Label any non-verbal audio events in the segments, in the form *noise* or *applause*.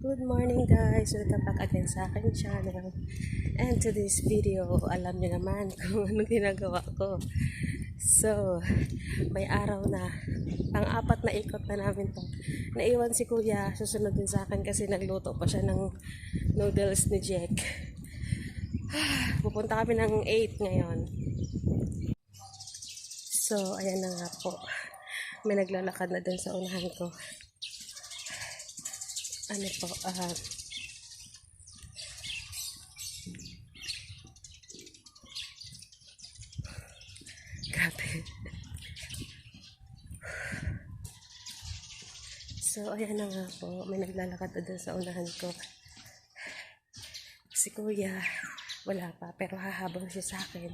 Good morning guys! Welcome back again sa aking channel. And to this video, alam niyo naman *laughs* kung ano ginagawa ko. So, may araw na, pang-apat na ikot na namin to. Naiwan si kuya, susunod din sa akin kasi nagluto pa siya ng noodles ni Jack. *sighs* Pupunta kami ng 8 ngayon. So, ayan na nga po. May naglalakad na dun sa unahan ko ano po, ah, grabe. So, ayan na nga po, may naglalakad na dun sa unahan ko. Si kuya, wala pa, pero hahabang siya sa akin.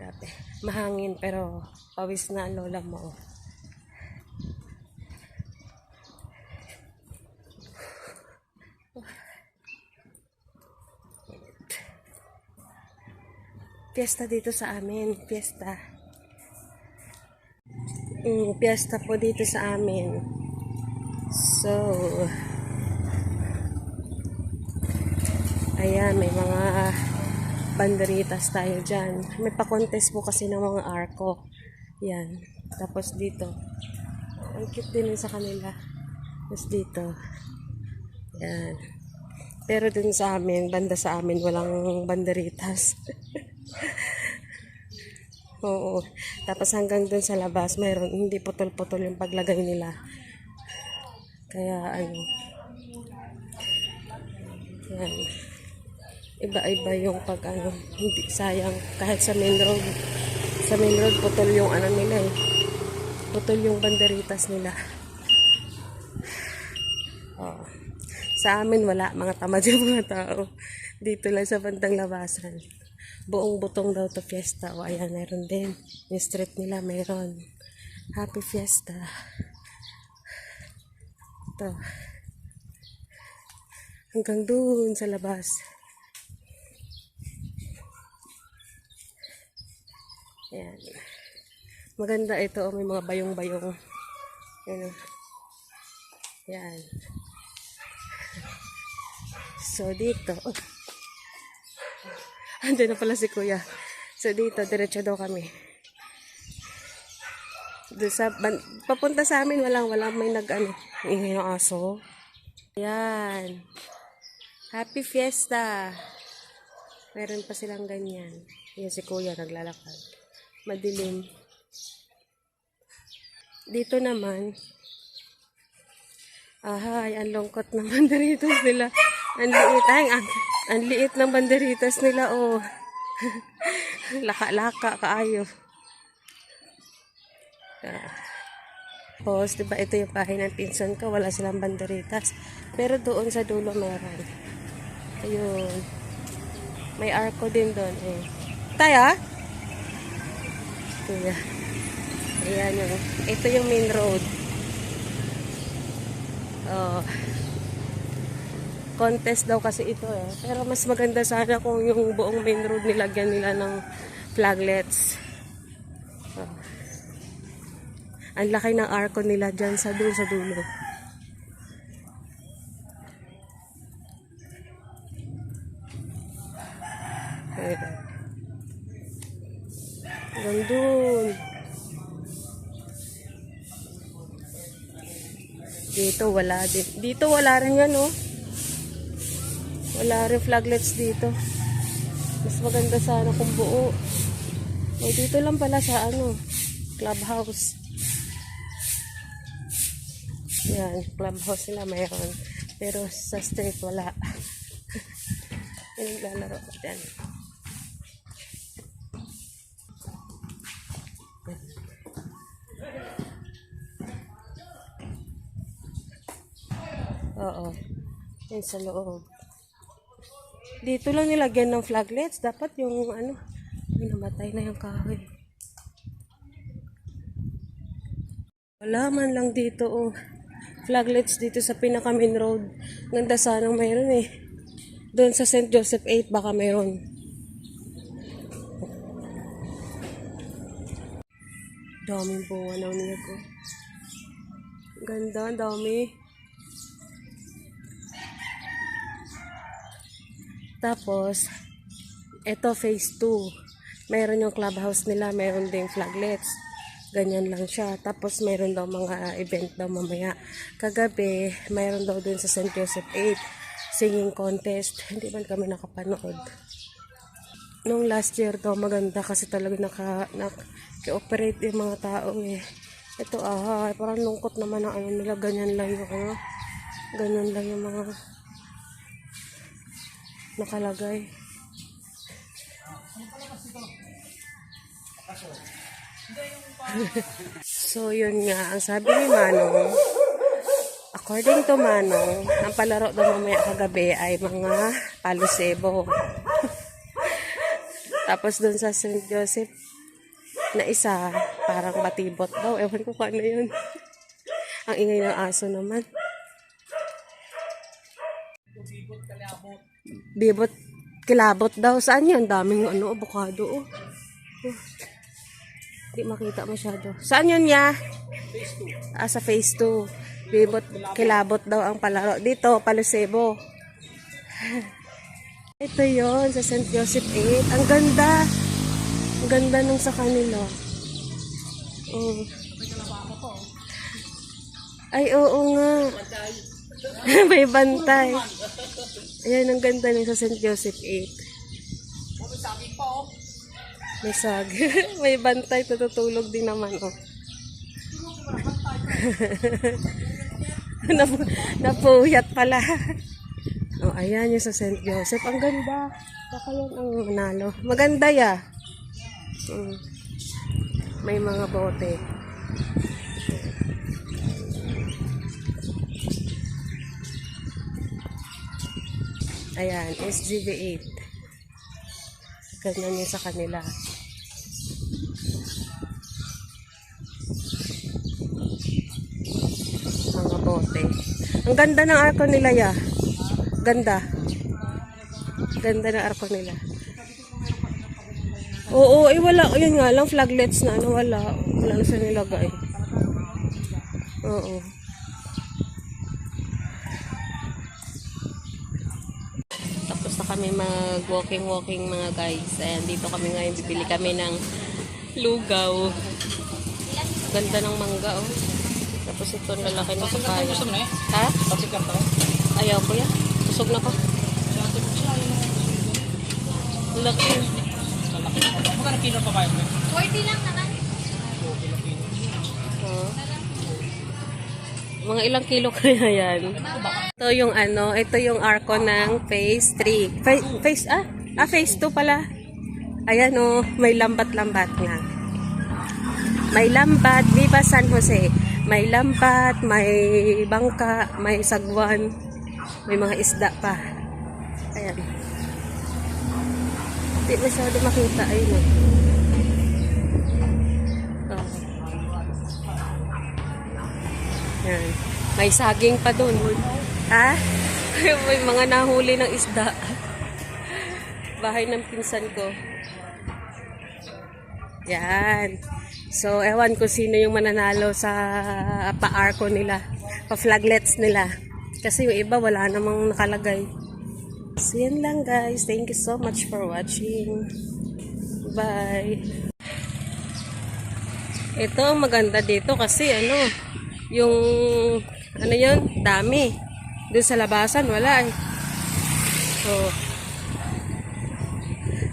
Grabe. Mahangin, pero pawis na ang lola mo. Fiesta dito sa amin. Fiesta. Mm, fiesta po dito sa amin. So, ayan, may mga banderitas tayo dyan. May pa-contest po kasi ng mga arko. Yan. Tapos dito. Ang cute din sa kanila. Tapos dito. Yan. Pero dun sa amin, banda sa amin, walang banderitas. *laughs* *laughs* Oo. Tapos hanggang dun sa labas, mayroon, hindi putol-putol yung paglagay nila. Kaya ano, yan. Iba-iba yung pag ano, hindi sayang kahit sa main road. Sa main road, putol yung ano nila eh. Putol yung banderitas nila. Oo. Sa amin wala, mga tamad *laughs* yung mga tao. Dito lang sa bandang labasan. Buong butong daw to fiesta. O ayan, meron din. Yung street nila meron. Happy fiesta. Ito. Hanggang dun sa labas. Ayan. Maganda ito. oh, May mga bayong-bayong. Ayan. Ayan. So, dito. Oh. Andiyan na pala si kuya. So, dito, diretso daw kami. Doon sa, ban, papunta sa amin, walang, walang may nag, ano, ingay ng aso. Yan. Happy Fiesta. Meron pa silang ganyan. Yan si kuya, naglalakad. Madilim. Dito naman, Ahay, ang lungkot ng banderitas *laughs* nila. Ang liit. Ay, ang, ang liit ng banderitas nila, oh. *laughs* Laka-laka, kaayo. Ah. Tapos, di ba, ito yung bahay ng pinsan ko. Wala silang banderitas. Pero doon sa dulo meron. Ayun. May arko din doon, eh. Taya? Kuya. Ayan yung, ito yung main road. Oh. Contest daw kasi ito eh. Pero mas maganda sana kung yung buong main road nilagyan nila ng flaglets. Oh. Ang laki ng arko nila dyan sa dulo sa dulo. Hanggang dun. Dito wala din. Dito wala rin yan, oh. Wala rin flaglets dito. Mas maganda sana kung buo. O, dito lang pala sa ano, clubhouse. Yan, clubhouse nila mayroon. Pero sa street wala. *laughs* Yan naglalaro ko dyan. Oo. Yan sa loob. Dito lang nilagyan ng flaglets. Dapat yung ano, ay namatay na yung kahoy. Wala man lang dito oh. Flaglets dito sa pinaka main road. Ganda sanang mayroon eh. Doon sa St. Joseph 8 baka mayroon. Daming bunga ng niyag oh. Ganda, ang dami. Tapos, ito phase 2. Meron yung clubhouse nila, meron ding flaglets. Ganyan lang siya. Tapos meron daw mga event daw mamaya. Kagabi, meron daw dun sa St. Joseph 8 singing contest. Hindi man kami nakapanood. Nung last year daw maganda kasi talaga naka, naka-operate yung mga tao eh. Ito ah, parang lungkot naman ang ano nila. Ganyan lang yung ano. Ganyan lang yung mga nakalagay. *laughs* so, yun nga. Ang sabi ni Manong, according to Manong, ang palaro daw mamaya kagabi ay mga palusebo. *laughs* Tapos dun sa St. Joseph na isa, parang batibot daw. Ewan ko kung ano yun. *laughs* ang ingay ng aso naman. Bibot kilabot daw. Saan yun? Daming ano, avocado. Oh. Oh. Di makita masyado. Saan yun niya? Ah, sa phase 2. Bibot kilabot daw ang palaro. Dito, Palusebo. *laughs* Ito yon sa St. Joseph 8. Ang ganda. Ang ganda nung sa kanila. Oh. Ay, oo nga. *laughs* May bantay. Ayan, ang ganda nung sa St. Joseph 8. May sag. *laughs* May bantay, tututulog din naman, oh. *laughs* Napu- napuyat pala. oh, ayan yung sa St. Joseph. Ang ganda. Baka yan ang manalo. Maganda ya. Mm. May mga bote. Ayan, SGB 8. Ganyan yung sa kanila. Mga bote. Ang ganda ng arko nila ya. Ganda. Ganda ng arko nila. Oo, eh wala. Yun nga lang, flaglets na ano, wala. Wala na sa nilagay. Oo. Tapos na kami mag walking-walking mga guys. Ayan, dito kami ngayon. Bibili kami ng lugaw. Ganda ng mangga, oh. Tapos ito, lalaki na papaya. Ha? Ayaw ko yan. Busog na ko. Laki. Magkano kilo pa kayo? 40 lang naman. Oh. Mga ilang kilo kaya yan? Ito yung ano, ito yung arko ng phase 3. Phase, phase ah? Ah, phase 2 pala. Ayan oh, may lambat-lambat nga. May lambat, Viva San Jose. May lambat, may bangka, may sagwan, may mga isda pa. Ayan. Hindi masyado makita. Ayun oh. Oh. Yan. May saging pa dun. Ha? *laughs* May mga nahuli ng isda. Bahay ng pinsan ko. Yan. So, ewan ko sino yung mananalo sa pa-arco nila. Pa-flaglets nila. Kasi yung iba wala namang nakalagay. So, yan lang guys. Thank you so much for watching. Bye. Ito maganda dito kasi ano, yung ano yun, dami. Doon sa labasan, wala eh. So,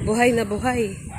buhay na buhay.